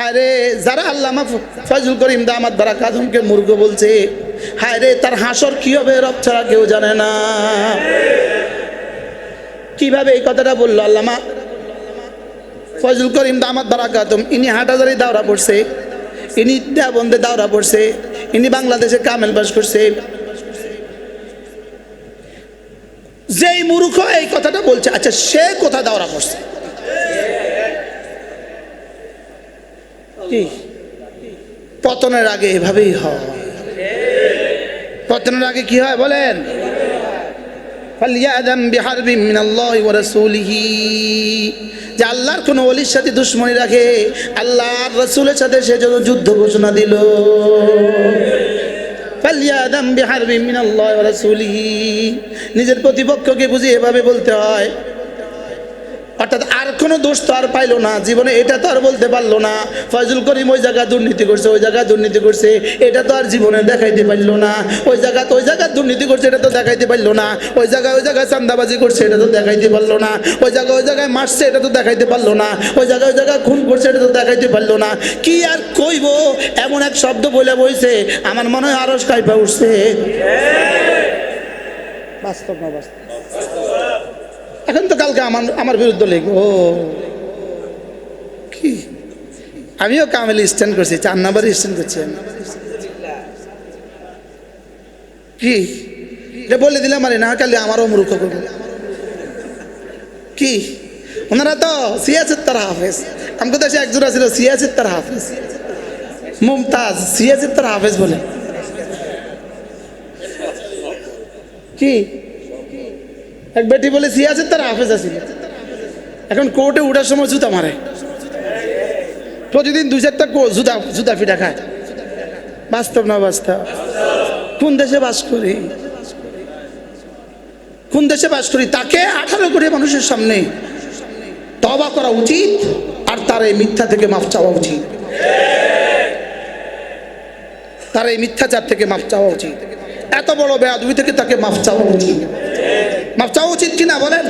হায় রে, যারা আল্লামা ফজল করিম দামাত বারা কাদমকে মূর্খ বলছে, হায় রে, তার হাসর কি হবে রব ছাড়া কেউ জানে না। কীভাবে এই কথাটা বলল আল্লামা? ফজল করিম দামাত বারা কাদম ইনি হাটাজারি দাওরা পড়ছে, ইনি দেবন্দে দাওরা পড়ছে, ইনি বাংলাদেশে কামেল বাস করছে। যেই মূর্খ এই কথাটা বলছে আচ্ছা সে কোথা দাওরা পড়ছে? পতনের আগে এভাবেই হয়। পতনের আগে কি হয় বলেন? যে আল্লাহর কোন ওলির সাথে দুশ্মনী রাখে, আল্লাহর রাসূলের সাথে সে যত যুদ্ধ ঘোষণা দিল। নিজের প্রতিপক্ষকে বুঝি এভাবে বলতে হয় অর্থাৎ আর কোনো দোষ তো আর পাইলো না। জীবনে এটা তো আর বলতে পারল না। ফজল করিম ওই জায়গায় দুর্নীতি করছে, ওই জায়গায় দুর্নীতি করছে, এটা তো আর জীবনে দেখাইতে পারল না। ওই জায়গা ওই জায়গায় দুর্নীতি করছে, এটা তো দেখাইতে পারল না। ওই জায়গায় ওই জায়গায় চান্দাবাজি করছে, এটা তো দেখাইতে পারল না। ওই জায়গায় ওই জায়গায় মারছে, এটা তো দেখাইতে পারল না। ওই জায়গায় ওই জায়গায় খুন করছে, এটা তো দেখাইতে পারল না। কি আর কইব? এমন এক শব্দ বলে বইছে, আমার মনে হয় আরও কাইপা উঠছে। বাস্তব না বাস্তব। এখন তো কালকে আমার আমার বিরুদ্ধে লিখব। ও, কি? আমিও কামেল স্ট্যান্ড করছি, চার নাম্বার স্ট্যান্ড করছি আমি। কি? বলে দিলাম আরে, না কালি আমারও মূর্খ করবে। কি? ওনারা তো সিয়াসিত্তার হাফেজ। আমাকে দেশে একজন ছিল সিয়াসিত্তার হাফেজ। মুমতাজ, সিয়াসিত্তার হাফেজ বলে। কি? এক বেটি বলে সিয়াসের তার হাফেজ আছিল এখন কোর্টে উঠার সময় জুতা মারে। প্রতিদিন দুই চারটা জুতা জুতা ফিটা খায়। বাস্তব না বাস্তব? কোন দেশে বাস করি? কোন দেশে বাস করি? তাকে আঠারো কোটি মানুষের সামনে তবা করা উচিত, আর তার এই মিথ্যা থেকে মাফ চাওয়া উচিত। তার এই মিথ্যাচার থেকে মাফ চাওয়া উচিত। এত বড় বেয়াদবি থেকে তাকে মাফ চাওয়া উচিত। মাপ চাওয়া উচিত কিনা বলেন?